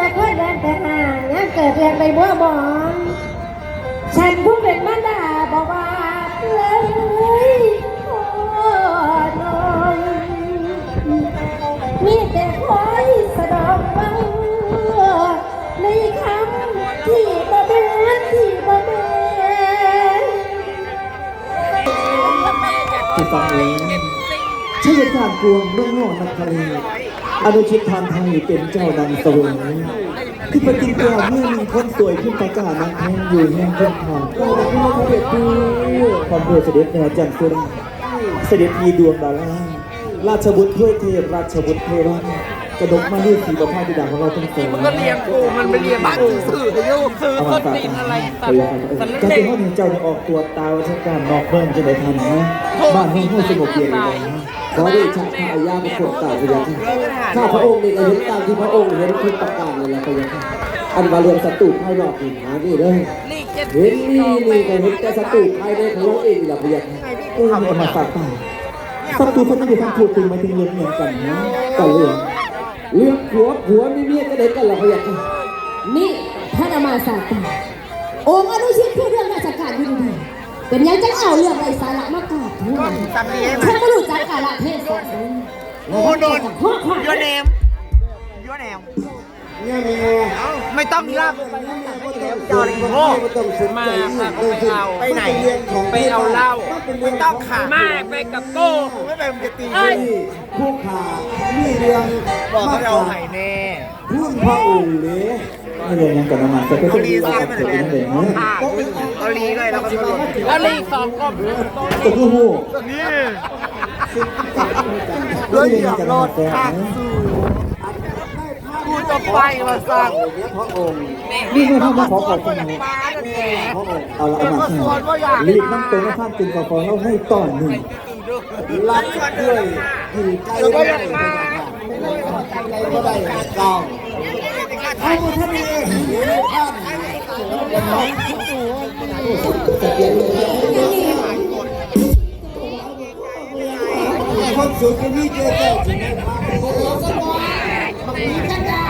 ละคนแดนแต่ห่างยังเกิดเรียนไปบัวบอนฉันผู้เป็นมารดาบอกว่าเลยขอนอนมีแต่คอยสะดอกฟังในคำที่บ่เบือนที่บ่เบือนที่ฟังเองใช่การกวงเมืองนอกนักทะเล อนุชิตทานไทยเป็นเจ้าดังสวยที่ปฏิกิริยาเมื่อมีคนสวยขึ้นประกาศนางแทนอยู่แห่งเพื่อนทองเราได้ที่มาเด็จดูความเพื่อเสด็จแนวจันทร์สุราเสด็จพีดวงดาราราชบุตรถ้วยเทพราชบุตรเทวันกระดกมาลูกสีประภาธิดาของเราทั้งสองมันก็เลี้ยงกูมันไปเลี้ยงบ้านสื่อๆอยู่ซื้อต้นฝากตีนอะไรไปสัตว์เลยครับสัตว์การเล็ที่กเขาเจ้าออกตัวตาวัชการนอกเมืองจะได้ทันนะบ้านเมืองห้สงบเย็นเลยนะ ขอได้ชักพายาเป็นคนกล่าพยาค่ะข้าพระองค์นี่ก็เห็นตามที่พระองค์เห็นทุกประการเลยแหละพยาค่ะอันว่าเรื่องศัตรูภายนอกนี่หานี่เด้อเจ็ดเห็นนี่นี่ก็เห็นแต่ศัตรูภายในของเราเองนี่แหละพยาค่ะเออเอามาฝากป่าศัตรูเขาไม่ได้ทำพูดถึงมาถึงเรื่องเหมือนกันนะก็เรื่องเรื่องผัวผัวมีเมียก็ได้กันละพยาค่ะนี่ท่านามาสาตาองค์อนุชิตคือเรื่องราชการอยู่ดีๆ เป็นยังจะเอาเรื่องไรสาระมากราบทูลสัตว์เลี้ยงฉันไม่รู้จักกาลเทศะเลยโอ้โดนยัวแนมยัวแนมเนี่ยแม่ไม่ต้องรับ จอดโง่มาพาเขาไปเอาไปไหนไปเอาเหล้าไม่ต้องขามาไปกับโก้ไม่ไปมันจะตีผู้ขามีเรื่องบอกเขาเอาไห่แน่พุ่นพระองค์เนี่ยไม่เลยยังกันนะมาแต่ก็เขาจะลีมีซ้าอายกาศมันเกิดเลยขึ้นเลยนะเขาลีเลยแล้วก็สรุปแล้วลีสองก็ก็คือหูนี่แล้วยังกันนะแต่นะกู จะไปมาสั่งพระองค์นี่ไม่เข้ามาขอขอบคุณนะมาแล้วแกเอาละเอามาแค่รีบนั่งตรงข้ามกินกาแฟแล้วให้ต้อนหนึ่งรับด้วยอยู่ใกล้ไม่ได้ไม่ได้เก่าเอาท่านเองท่านจะเปลี่ยนคนสุดที่นี่เจ๊เจ้าถึงได้พามันลอยหนีพินมาหมาพันป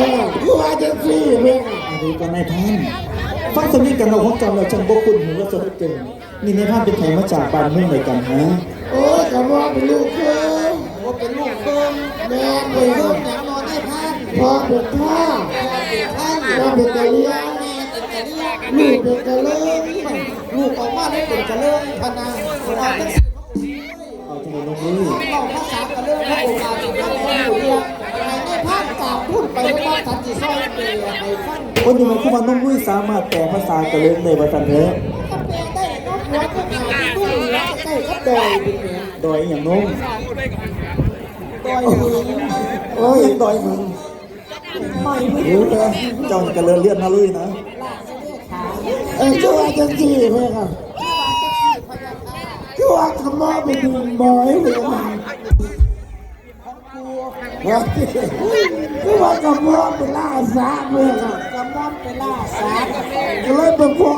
ออคือเมียหลายรุ่นเลยนะนี่เมียหลานจังเลยนะเนี่ยเป็นเมียเดียวทุกทีคนฟ้าเยี่ยเพิ่มเขียวเขียวเป็นเมียเพิ่มเลยสีชมพวเพิ่มว้าเออคือว่าจังซี่เมียอันนี้ก็นายท่านฟังสำนีกันเราของจำเราจังบกุลหูว่าจะไม่เกินนี่นายท่านเป็นใครมาจากบ้านเมืองไหนกันนะโอ้ยกระว่าเป็นลูกเพิ่มโอ้เป็นลูกเพิ่มแม่เป็นลูกอย่างนอนได้พันพ่อเป็นท่าพ่อท่าแม่เป็นกะเลียงแม่เป็นกะเลียงลูกเป็นกะเลิงลูกออกมาได้เป็นกะเลิงพนังคนเราเป็นเอาจังเลยน้องลุยเราภาษากะเลิงพระองค์อาจจะยังไม่รู้เรื่องในภาค กล่าวพูดไปว่าสันติซอยเปลี่ยไปฟันคนยังไงคือว่าน้องลุยสามารถแปลภาษากระเล่นในภาษาเถอะก็แปลได้ก็หัวก็หาที่ตู้แล้วใกล้ก็ดอยเป็นเนี่ยดอยอย่างน้องดอยมึงโอ้ยดอยมึงไม่ไม่เดี๋ยวเถอะเจ้ากระเล่นเลียนนะลุยนะเออช่วยจังจีเลยค่ะช่วยขมยไปดูบอยเลย มันคือว่ากำมอดไปล่าสาเมื่อค่ะกำมอดไปล่าสาก็เลยเป็นพวก